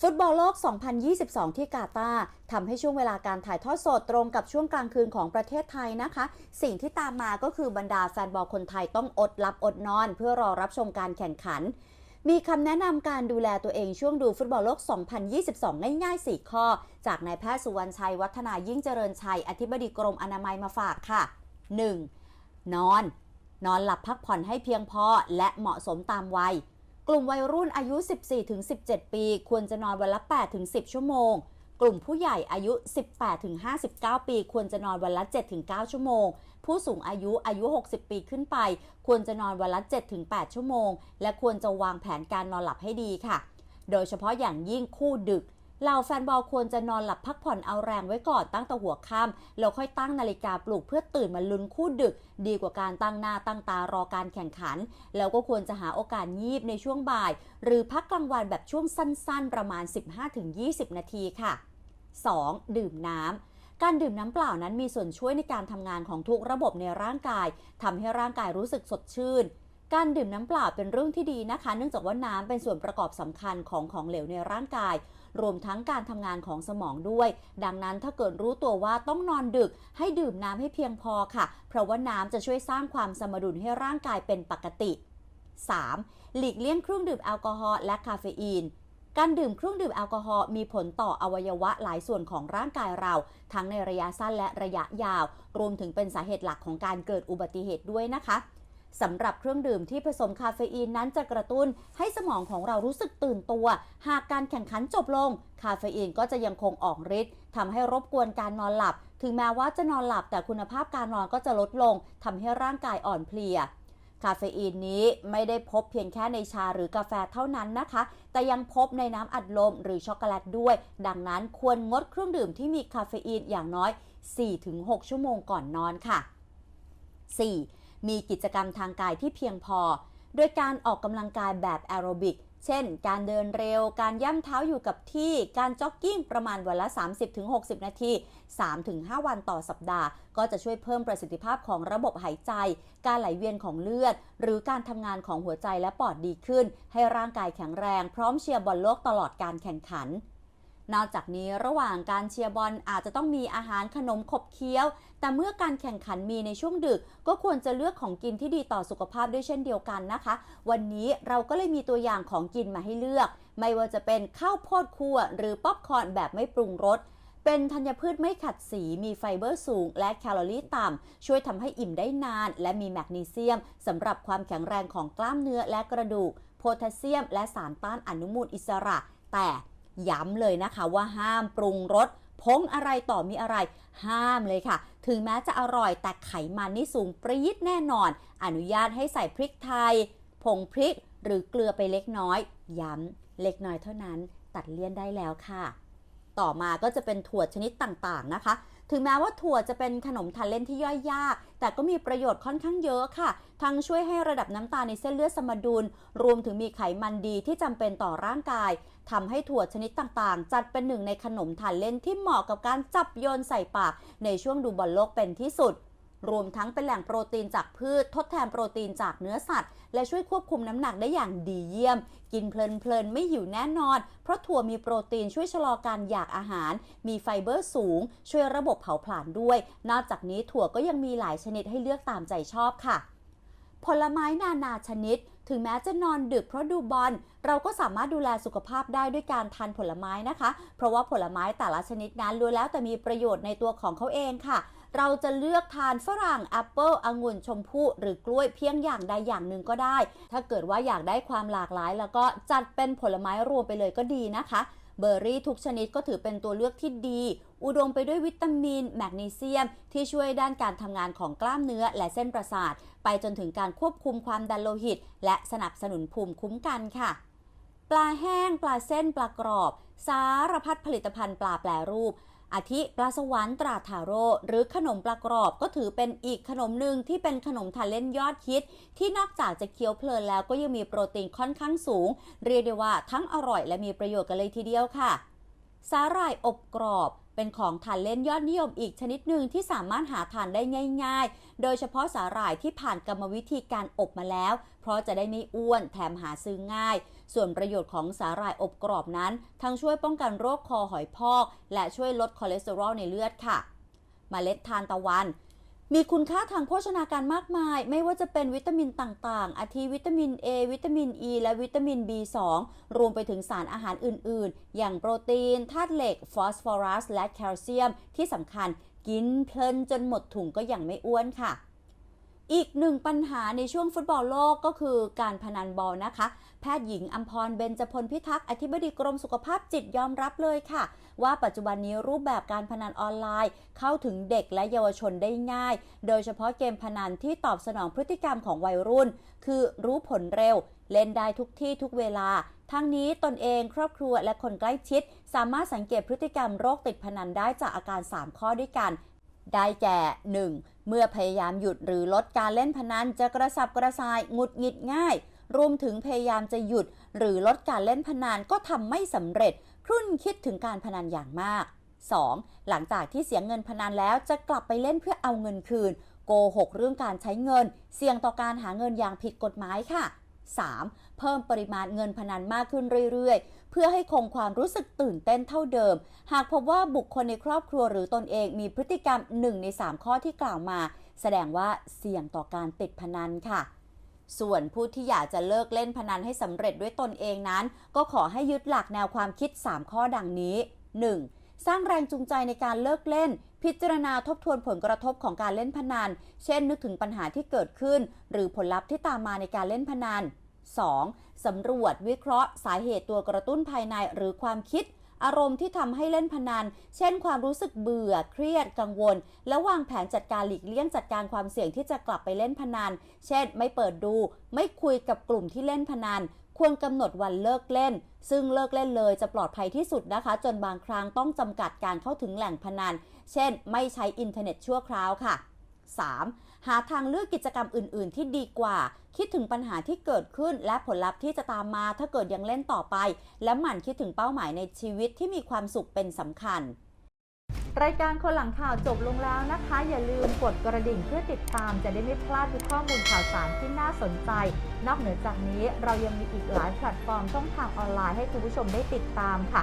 ฟุตบอลโลก 2022 ที่กาตาร์ทำให้ช่วงเวลาการถ่ายทอดสดตรงกับช่วงกลางคืนของประเทศไทยนะคะ สิ่งที่ตามมาก็คือบรรดาแฟนบอลคนไทยต้องอดหลับอดนอน เพื่อรอรับชมการแข่งขัน มีคำแนะนำการดูแลตัวเองช่วงดูฟุตบอลโลก 2022 ง่ายๆ 4 ข้อ จากนายแพทย์สุวรรณชัยวัฒนายิ่งเจริญชัย อธิบดีกรมอนามัยมาฝากค่ะ 1. นอน นอนหลับพักผ่อนให้เพียงพอและเหมาะสมตามวัย กลุ่มวัยรุ่นอายุ 14-17 ปี ควรจะนอนวันละ 8-10 ชั่วโมง กลุ่มผู้ใหญ่อายุ 18-59 ปี ควรจะนอนวันละ 7-9 ชั่วโมง ผู้สูงอายุอายุ 60 ปีขึ้นไป ควรจะนอนวันละ 7-8 ชั่วโมง และควรจะวางแผนการนอนหลับให้ดีค่ะ โดยเฉพาะอย่างยิ่งคู่ดึก เหล่าแฟนบอลควรจะนอนหลับพักผ่อนเอาแรงไว้ก่อนตั้งแต่หัวค่ำแล้วค่อยตั้งนาฬิกาปลุกเพื่อตื่นมาลุ้นคู่ดึก ดีกว่าการตั้งหน้าตั้งตารอการแข่งขัน แล้วก็ควรจะหาโอกาสงีบในช่วงบ่าย หรือพักกลางวันแบบช่วงสั้น ๆ ประมาณ 15-20 นาทีค่ะ 2. ดื่มน้ำการดื่มน้ำเปล่านั้นมีส่วนช่วยในการทำงานของทุกระบบในร่างกายทำให้ร่างกายรู้สึกสดชื่น การดื่มน้ำเปล่าเป็นเรื่องที่ดีนะคะ เนื่องจากว่าน้ำเป็นส่วนประกอบสำคัญของของเหลวในร่างกาย รวมทั้งการทำงานของสมองด้วย ดังนั้นถ้าเกิดรู้ตัวว่าต้องนอนดึกให้ดื่มน้ำให้เพียงพอค่ะ เพราะว่าน้ำจะช่วยสร้างความสมดุลให้ร่างกายเป็นปกติ 3. หลีกเลี่ยงเครื่องดื่มแอลกอฮอล์และคาเฟอีนการดื่มเครื่องดื่มแอลกอฮอล์มีผลต่ออวัยวะหลายส่วนของร่างกายเรา ทั้งในระยะสั้นและระยะยาว รวมถึงเป็นสาเหตุหลักของการเกิดอุบัติเหตุด้วยนะคะ สำหรับเครื่องดื่มที่ผสมคาเฟอีนนั้นจะกระตุ้นให้สมองของเรารู้สึกตื่นตัว หากการแข่งขันจบลง คาเฟอีนก็จะยังคงออกฤทธิ์ทำให้รบกวนการนอนหลับ ถึงแม้ว่าจะนอนหลับแต่คุณภาพการนอนก็จะลดลงทำให้ร่างกายอ่อนเพลียคาเฟอีนนี้ไม่ได้พบเพียงแค่ในชาหรือกาแฟเท่านั้นนะคะ แต่ยังพบในน้ำอัดลมหรือช็อกโกแลตด้วย ดังนั้นควรงดเครื่องดื่มที่มีคาเฟอีนอย่างน้อย 4-6 ชั่วโมงก่อนนอนค่ะ 4. มีกิจกรรมทางกายที่เพียงพอ โดยการออกกำลังกายแบบแอโรบิก เช่น การเดินเร็ว การย่ำเท้าอยู่กับที่ การจ็อกกิ้งประมาณวันละ 30-60 นาที 3-5 วันต่อสัปดาห์ ก็จะช่วยเพิ่มประสิทธิภาพของระบบหายใจ การไหลเวียนของเลือด หรือการทำงานของหัวใจและปอดดีขึ้น ให้ร่างกายแข็งแรง พร้อมเชียร์บอลโลกตลอดการแข่งขัน นอกจากนี้ระหว่างการเชียร์บอลอาจจะต้องมีอาหารขนมขบเคี้ยว แต่เมื่อการแข่งขันมีในช่วงดึก ก็ควรจะเลือกของกินที่ดีต่อสุขภาพด้วยเช่นเดียวกันนะคะ วันนี้เราก็เลยมีตัวอย่างของกินมาให้เลือก ไม่ว่าจะเป็นข้าวโพดคั่วหรือป๊อปคอร์นแบบไม่ปรุงรสเป็นธัญพืชไม่ขัดสี มีไฟเบอร์สูง และแคลอรี่ต่ำ ช่วยทำให้อิ่มได้นาน และมีแมกนีเซียมสำหรับความแข็งแรงของกล้ามเนื้อและกระดูก โพแทสเซียม และสารต้านอนุมูลอิสระ แต่ ย้ำเลยนะคะว่าห้ามปรุงรสพงอะไรต่อมีอะไร ห้ามเลยค่ะ ถึงแม้จะอร่อยแต่ไขมันนี่สูงปรี๊ดแน่นอน อนุญาตให้ใส่พริกไทย ผงพริกหรือเกลือไปเล็กน้อย ย้ำเล็กน้อยเท่านั้น ตัดเลี่ยนได้แล้วค่ะ ต่อมาก็จะเป็นถั่วชนิดต่างๆนะคะ ถึงแม้ว่าถั่วจะเป็นขนมทานเล่นที่ย่อยยาก แต่ก็มีประโยชน์ค่อนข้างเยอะค่ะ ทั้งช่วยให้ระดับน้ำตาลในเส้นเลือดสมดุล รวมถึงมีไขมันดีที่จำเป็นต่อร่างกายทำให้ถั่วชนิดต่างๆ จัดเป็นหนึ่งในขนมทานเล่นที่เหมาะกับการจับโยนใส่ปากในช่วงดูบอลโลกเป็นที่สุด รวมทั้งเป็นแหล่งโปรตีนจากพืช ทดแทนโปรตีนจากเนื้อสัตว์ และช่วยควบคุมน้ำหนักได้อย่างดีเยี่ยม กินเพลินๆไม่หิวแน่นอน เพราะถั่วมีโปรตีนช่วยชะลอการอยากอาหาร มีไฟเบอร์สูง ช่วยระบบเผาผลาญด้วย นอกจากนี้ถั่วก็ยังมีหลายชนิดให้เลือกตามใจชอบค่ะ ผลไม้นานาชนิดถึงแม้จะนอนดึกเพราะดูบอล เราก็สามารถดูแลสุขภาพได้ด้วยการทานผลไม้นะคะ เพราะว่าผลไม้แต่ละชนิดนั้นล้วนแล้วแต่มีประโยชน์ในตัวของเขาเองค่ะ เราจะเลือกทานฝรั่งแอปเปิลองุ่นชมพู่หรือกล้วยเพียงอย่างใดอย่างหนึ่งก็ได้ ถ้าเกิดว่าอยากได้ความหลากหลาย แล้วก็จัดเป็นผลไม้รวมไปเลยก็ดีนะคะเบอร์รี่ทุกชนิดก็ถือเป็นตัวเลือกที่ดี อุดมไปด้วยวิตามิน แมกนีเซียม ที่ช่วยด้านการทำงานของกล้ามเนื้อและเส้นประสาท ไปจนถึงการควบคุมความดันโลหิต และสนับสนุนภูมิคุ้มกันค่ะ ปลาแห้ง ปลาเส้น ปลากรอบ สารพัดผลิตภัณฑ์ปลาแปรรูป อาทิปลาสวรรค์ตราทาโร่หรือขนมปลากรอบก็ถือเป็นอีกขนมหนึ่งที่เป็นขนมทานเล่นยอดฮิต ที่นอกจากจะเคี้ยวเพลินแล้วก็ยังมีโปรตีนค่อนข้างสูง เรียกได้ว่าทั้งอร่อยและมีประโยชน์กันเลยทีเดียวค่ะ สาหร่ายอบกรอบ เป็นของทานเล่นยอดนิยมอีกชนิดหนึ่งที่สามารถหาทานได้ง่าย ๆ โดยเฉพาะสาหร่ายที่ผ่านกรรมวิธีการอบมาแล้ว เพราะจะได้ไม่อ้วนแถมหาซื้อง่าย ส่วนประโยชน์ของสาหร่ายอบกรอบนั้น ทั้งช่วยป้องกันโรคคอหอยพอก และช่วยลดคอเลสเตอรอลในเลือดค่ะมเมล็ดทานตะวัน มีคุณค่าทางโภชนาการมากมาย ไม่ว่าจะเป็นวิตามินต่างๆ อาทิวิตามิน A วิตามิน E และวิตามิน B2 รวมไปถึงสารอาหารอื่นๆ อย่างโปรตีนธาตุเหล็ก ฟอสฟอรัส และแคลเซียม ที่สำคัญกินเพลินจนหมดถุงก็ยังไม่อ้วนค่ะ อีกหนึ่งปัญหาในช่วงฟุตบอลโลกก็คือการพนันบอลนะคะ แพทย์หญิงอัมพรเบญจพลพิทักษ์อธิบดีกรมสุขภาพจิตยอมรับเลยค่ะ ว่าปัจจุบันนี้รูปแบบการพนันออนไลน์ เข้าถึงเด็กและเยาวชนได้ง่าย โดยเฉพาะเกมพนันที่ตอบสนองพฤติกรรมของวัยรุ่น คือรู้ผลเร็ว เล่นได้ทุกที่ทุกเวลา ทั้งนี้ตนเองครอบครัวและคนใกล้ชิด สามารถสังเกตพฤติกรรมโรคติดพนันได้จากอาการ 3 ข้อด้วยกัน ได้แก่ 1. เมื่อพยายามหยุดหรือลดการเล่นพนันจะกระสับกระส่ายหงุดหงิดง่าย รวมถึงพยายามจะหยุด หรือลดการเล่นพนันก็ทำไม่สำเร็จ ครุ่นคิดถึงการพนันอย่างมาก 2. หลังจากที่เสียเงินพนันแล้วจะกลับไปเล่นเพื่อเอาเงินคืน โกหกเรื่องการใช้เงิน เสี่ยงต่อการหาเงินอย่างผิดกฎหมายค่ะ 3. เพิ่มปริมาณเงินพนันมากขึ้นเรื่อยๆ เพื่อให้คงความรู้สึกตื่นเต้นเท่าเดิม หากพบว่าบุคคลในครอบครัวหรือตนเองมีพฤติกรรม 1 ใน 3 ข้อที่กล่าวมา แสดงว่าเสี่ยงต่อการติดพนันค่ะส่วนผู้ที่อยากจะเลิกเล่นพนันให้สำเร็จด้วยตนเองนั้น ก็ขอให้ยึดหลักแนวความคิด 3 ข้อดังนี้ 1. สร้างแรงจูงใจในการเลิกเล่น พิจารณาทบทวนผลกระทบของการเล่นพนัน เช่น นึกถึงปัญหาที่เกิดขึ้น หรือผลลัพธ์ที่ตามมาในการเล่นพนัน 2. สำรวจวิเคราะห์ สาเหตุตัวกระตุ้นภายในหรือความคิด อารมณ์ที่ทำให้เล่นพนัน เช่น ความรู้สึกเบื่อ เครียด กังวล และวางแผนจัดการหลีกเลี่ยงจัดการความเสี่ยงที่จะกลับไปเล่นพนัน เช่น ไม่เปิดดู ไม่คุยกับกลุ่มที่เล่นพนัน ควรกำหนดวันเลิกเล่น ซึ่งเลิกเล่นเลยจะปลอดภัยที่สุดนะคะ จนบางครั้งต้องจำกัดการเข้าถึงแหล่งพนัน เช่น ไม่ใช้อินเทอร์เน็ตชั่วคราวค่ะ 3. หาทางเลือกกิจกรรมอื่น ๆ ที่ดีกว่า คิดถึงปัญหาที่เกิดขึ้นและผลลัพธ์ที่จะตามมาถ้าเกิดยังเล่นต่อไป และหมั่นคิดถึงเป้าหมายในชีวิตที่มีความสุขเป็นสำคัญ รายการคนหลังข่าวจบลงแล้วนะคะ อย่าลืมกดกระดิ่งเพื่อติดตามจะได้ไม่พลาดทุกข้อมูลข่าวสารที่น่าสนใจ นอกเหนือจากนี้เรายังมีอีกหลายแพลตฟอร์มช่องทางออนไลน์ให้คุณผู้ชมได้ติดตามค่ะ